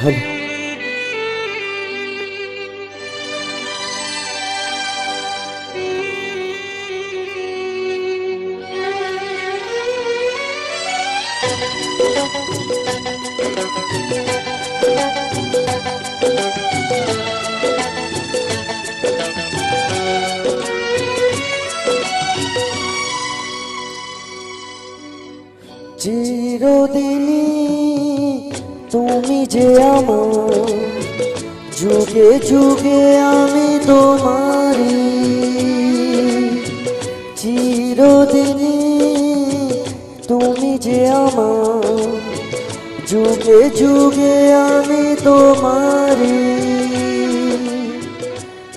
Hadi. যুগে যুগে আমি তোমারি চিরদিনই তুমি যে আমার। যুগে যুগে আমি তোমারি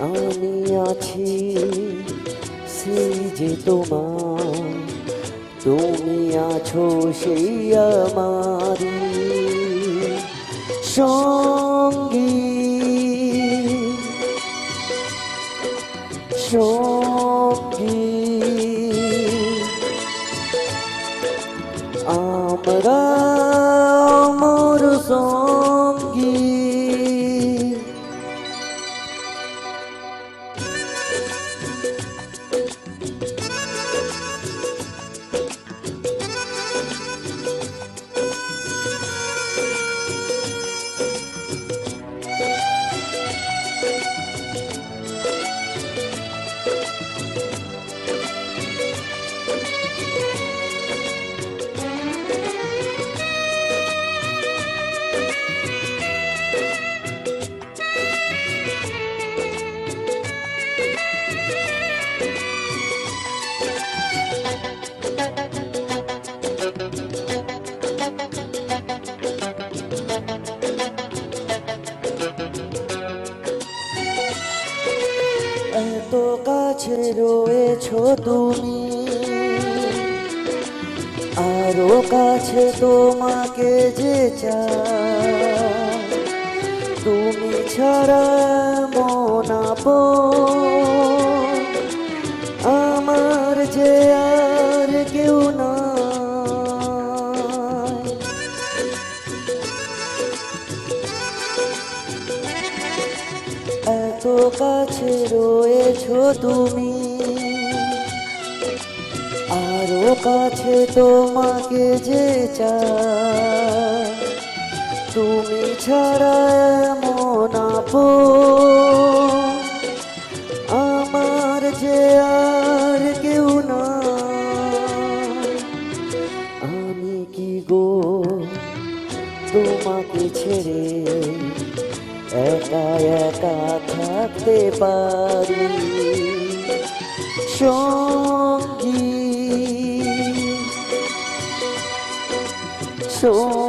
আমি আছি সেই যে তোমার। তুমি আছো সেই আমারি সঙ্গী 这个 তুমি আরও কাছে তোমাকে যে তুমি ছাড়া মন আপন। আমার যে আর কেউ না এত কাছে রয়েছো তুমি কাছে তোমাকে যে চাই, তুমি ছাড়া আপন আমার যে আর কেউ না আমি কি গো তোমাকে ছেড়ে একা একা থাকতে পারি? সঙ্গী 속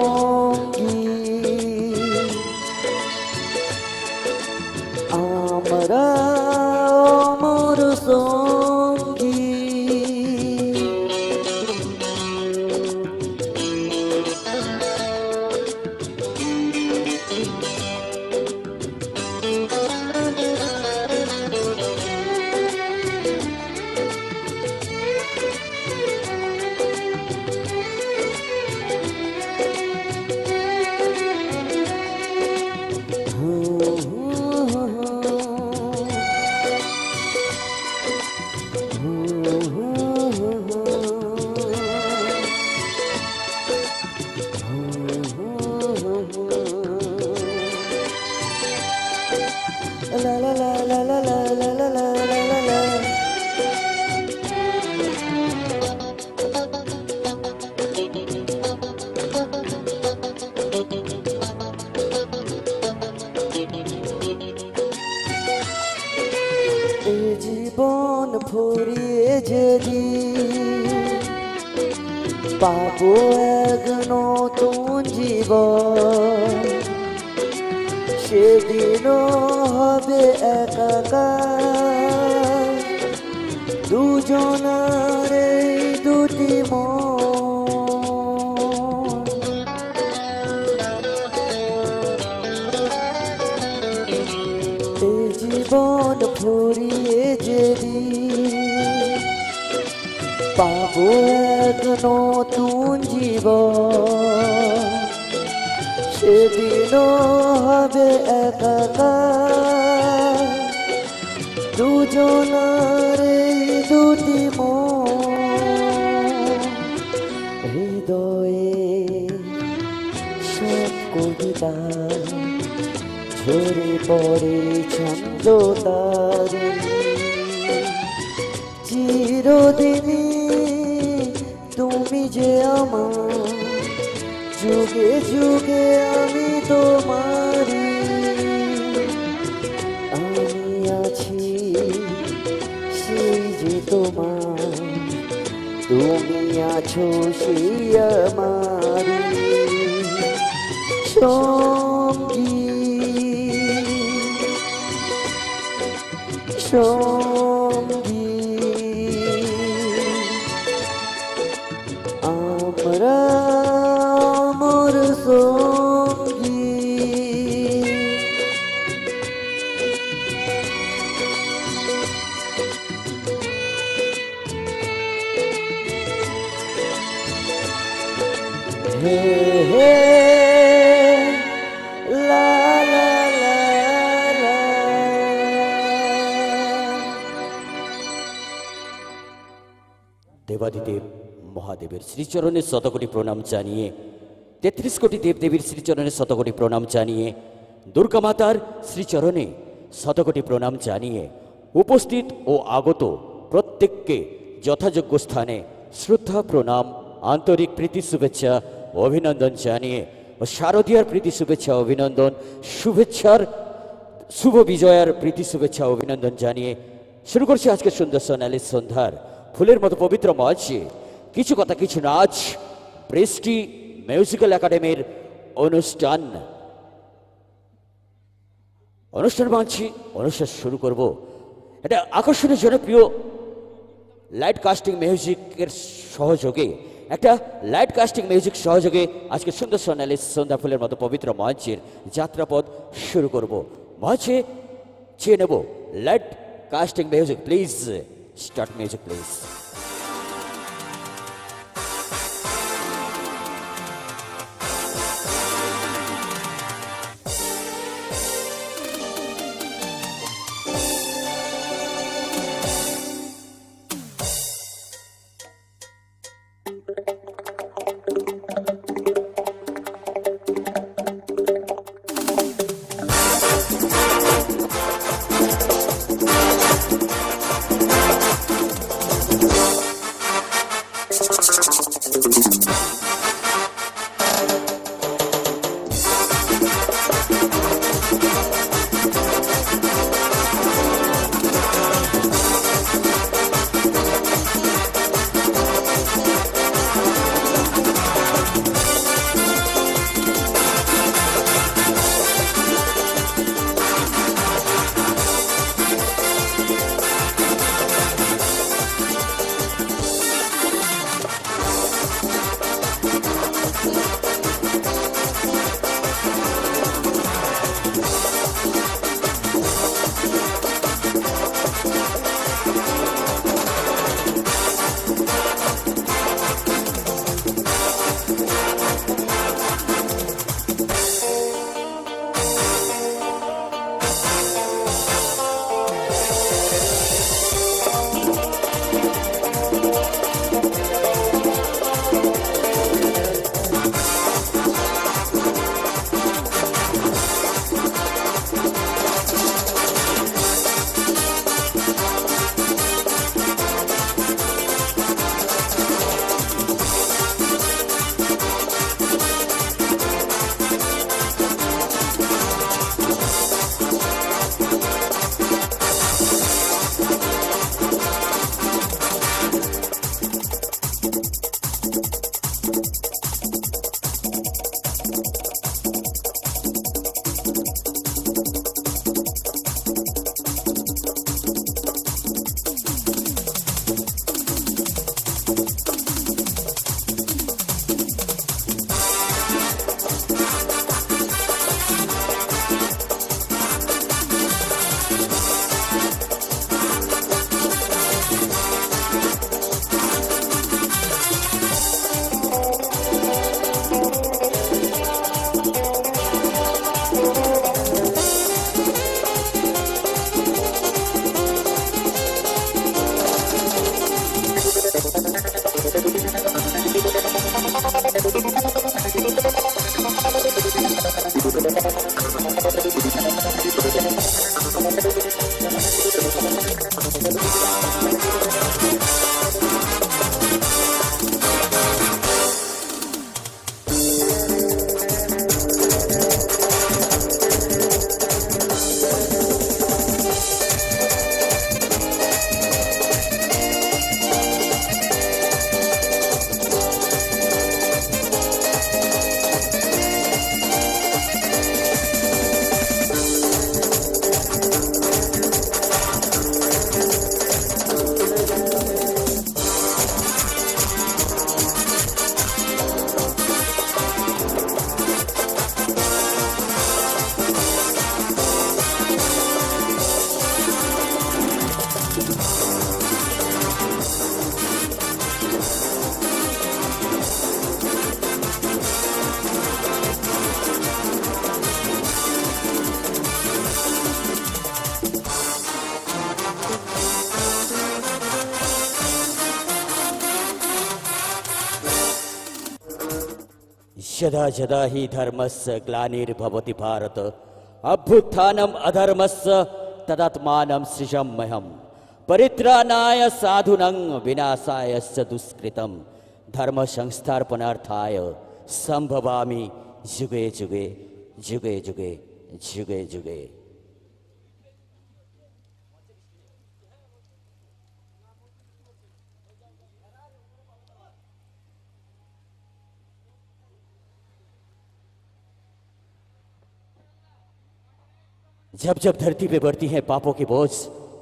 একাকার দুজনার দুটি মন। জীবন ফুরিয়ে যদি পাবো এক নতুন জীবন সেদিনও হবে একাকার দুজনার দুটি হৃদয়ে সব কবিতা ঝরে পড়ে ছন্দ তার। চিরদিনই তুমি যে আমার, যুগে যুগে আমি তোমারি আছো সেই আমারি সঙ্গী সঙ্গী। দেবাদিদেব মহাদেবের শ্রীচরণের শতকোটি প্রণাম জানিয়ে, তেত্রিশ কোটি দেবদেবীর শ্রীচরণের শতকোটি প্রণাম জানিয়ে, দুর্গা মাতার শ্রীচরণে শতকোটি প্রণাম জানিয়ে উপস্থিত ও আগত প্রত্যেককে যথাযোগ্য স্থানে শ্রদ্ধা, প্রণাম, আন্তরিক প্রীতি, শুভেচ্ছা, অভিনন্দন জানিয়ে ও শারদীয়ার প্রীতি, শুভেচ্ছা, অভিনন্দন, শুভেচ্ছার, শুভ বিজয়ার প্রীতি, শুভেচ্ছা, অভিনন্দন জানিয়ে শুরু করছি আজকে সুন্দর সোনালী সন্ধ্যার ফুলের মতো পবিত্র মঞ্চে। কিছু কথা, কিছু নাচ। প্রেস্টি মিউজিক্যাল একাডেমির অনুষ্ঠান। অনুষ্ঠান মানছি অনুষ্ঠান শুরু করব। এটা আকর্ষণীয়, জনপ্রিয় লাইট কাস্টিং মিউজিকের সহযোগে। একটা লাইট কাস্টিং মিউজিক সহযোগে আজকে সুন্দর সোনালী সন্ধ্যা ফুলের মতো পবিত্র মঞ্চের যাত্রাপথ শুরু করব। মঞ্চে চেয়ে নেব। Light casting music, please. Start music please जदा सदा हि धर्मस्य ग्लानिर्भवति भारत। अभ्युत्थानम् अधर्मस्य, तदात्मानं सृजम्यहं परित्राणाय साधूनं विनाशाय च दुष्कृतं धर्मसंस्थापनार्थाय सम्भवामि जुगे जुगे जुगे जुगे जुगे जुगे। जब जब धरती पे बढ़ती है पापों की बोझ,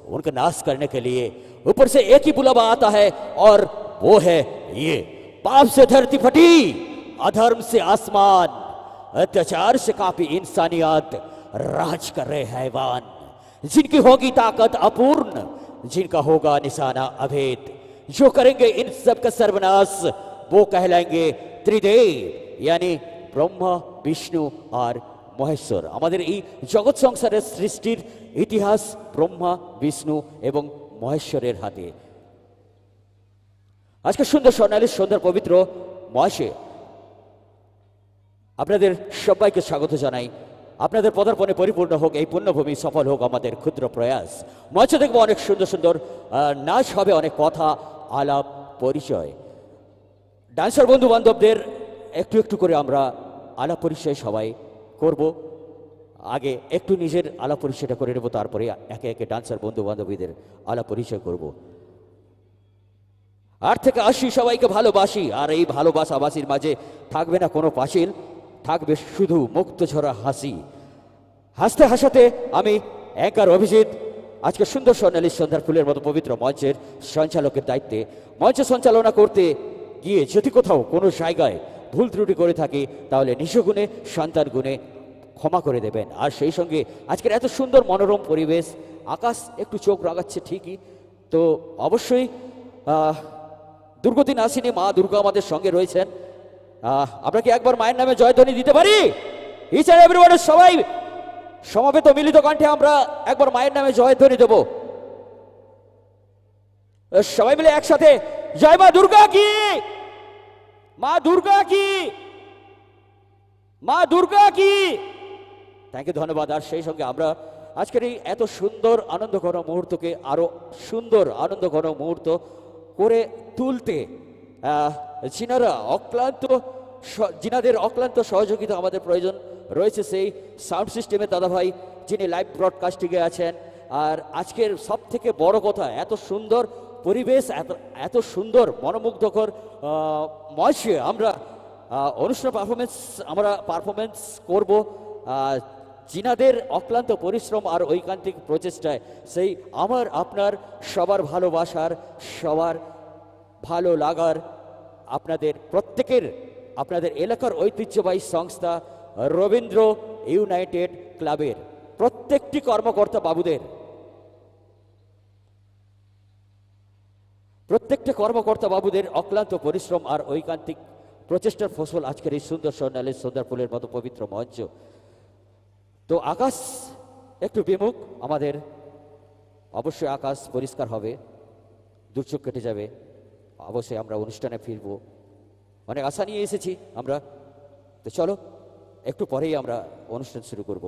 उनका नाश करने के लिए ऊपर से एक ही बुलावा आता है, और वो है ये, पाप से धरती फटी, अधर्म से आसमान, अत्याचार से काफ़ी इंसानियत, राज कर रहे हैवान। जिनकी होगी ताकत अपूर्ण, जिनका होगा निशाना अभेद। जो करेंगे इन सब का सर्वनाश, वो कहलाएँगे त्रिदेव, यानी ब्रह्मा, विष्णु और মহেশ্বর। আমাদের এই জগৎ সংসারের সৃষ্টির ইতিহাস ব্রহ্মা, বিষ্ণু এবং মহেশ্বরের হাতে। আজকে সুন্দর স্বর্ণালী সন্ধ্যার পবিত্র মহাশে আপনাদের সবাইকে স্বাগত জানাই। আপনাদের পদার্পণে পরিপূর্ণ হোক, এই পুণ্যভূমি সফল হোক আমাদের ক্ষুদ্র প্রয়াস। মঞ্চে দেখব অনেক সুন্দর সুন্দর নাচ হবে, অনেক কথা, আলাপ, পরিচয়। ডান্সার বন্ধু বান্ধবদের একটু একটু করে আমরা আলাপ পরিচয় সবাই করব। আগে একটু নিজের আলাপ পরিচয়টা করে নেব, তারপরে একে একে ডান্সার বন্ধু বান্ধবীদের আলাপ পরিচয় করব। আর থেকে আসি, সবাইকে ভালোবাসি। আর এই ভালোবাসাবাসির মাঝে থাকবে না কোনো পাঁচিল, থাকবে শুধু মুক্ত ঝরা হাসি। হাসতে হাসাতে আমি অ্যাঙ্কার অভিজিৎ, আজকে সুন্দর স্বর্ণালী সন্ধ্যার ফুলের মতো পবিত্র মঞ্চের সঞ্চালকের দায়িত্বে। মঞ্চ সঞ্চালনা করতে গিয়ে যদি কোথাও কোনো জায়গায় ভুল ত্রুটি করে থাকি, তাহলে নিশগুণে সন্তান গুণে ক্ষমা করে দেবেন। আর সেই সঙ্গে আজকের এত সুন্দর মনোরম পরিবেশ, আকাশ একটু চোখ রাগাচ্ছে ঠিকই, তো অবশ্যই দুর্গদিন আসেনি মা দুর্গা আমাদের সঙ্গে রয়েছেন। আমরা কি একবার মায়ের নামে জয়ধ্বনি দিতে পারি? এভরিওয়ানের সবাই সমাবেত মিলিত কণ্ঠে আমরা একবার মায়ের নামে জয়ধ্বনি দেব। সবাই মিলে একসাথে, জয় মা দুর্গা কি? মা দুর্গা কি? মা দুর্গা কি? ইউ ধন্যবাদ। আর সেই সঙ্গে আমরা আজকের এই এত সুন্দর আনন্দ আনন্দঘন মুহূর্তকে আরও সুন্দর আনন্দ আনন্দঘন মুহূর্ত করে তুলতে যিনারা অক্লান্ত যিনাদের অক্লান্ত সহযোগিতা আমাদের প্রয়োজন রয়েছে সেই সাউন্ড সিস্টেমে দাদাভাই, যিনি লাইভ ব্রডকাস্টিংয়ে আছেন। আর আজকের সব থেকে বড় কথা, এত সুন্দর পরিবেশ এত এত সুন্দর মনোমুগ্ধকর মঞ্চে আমরা অনুষ্ঠান পারফরমেন্স আমরা পারফরমেন্স করব। আহ, জিনাদের অক্লান্ত পরিশ্রম আর ঐকান্তিক প্রচেষ্টায় সেই আমার আপনার সবার ভালোবাসার সবার ভালো লাগার আপনাদের প্রত্যেকের আপনাদের এলাকার ঐতিহ্যবাহী সংস্থা রবীন্দ্র ইউনাইটেড ক্লাবের প্রত্যেকটি কর্মকর্তা বাবুদের প্রত্যেকটা কর্মকর্তা বাবুদের অক্লান্ত পরিশ্রম আর ঐকান্তিক প্রচেষ্টার ফসল আজকের এই সুন্দর স্বর্ণালীর সুন্দর ফুলের মতো পবিত্র মঞ্চ। তো আকাশ একটু বিমুখ, আমাদের অবশ্যই আকাশ পরিষ্কার হবে দুর্যোগ কেটে যাবে, অবশ্যই আমরা অনুষ্ঠানে ফিরবো। অনেক আশা নিয়ে এসেছি আমরা। তো চলো, একটু পরেই আমরা অনুষ্ঠান শুরু করব।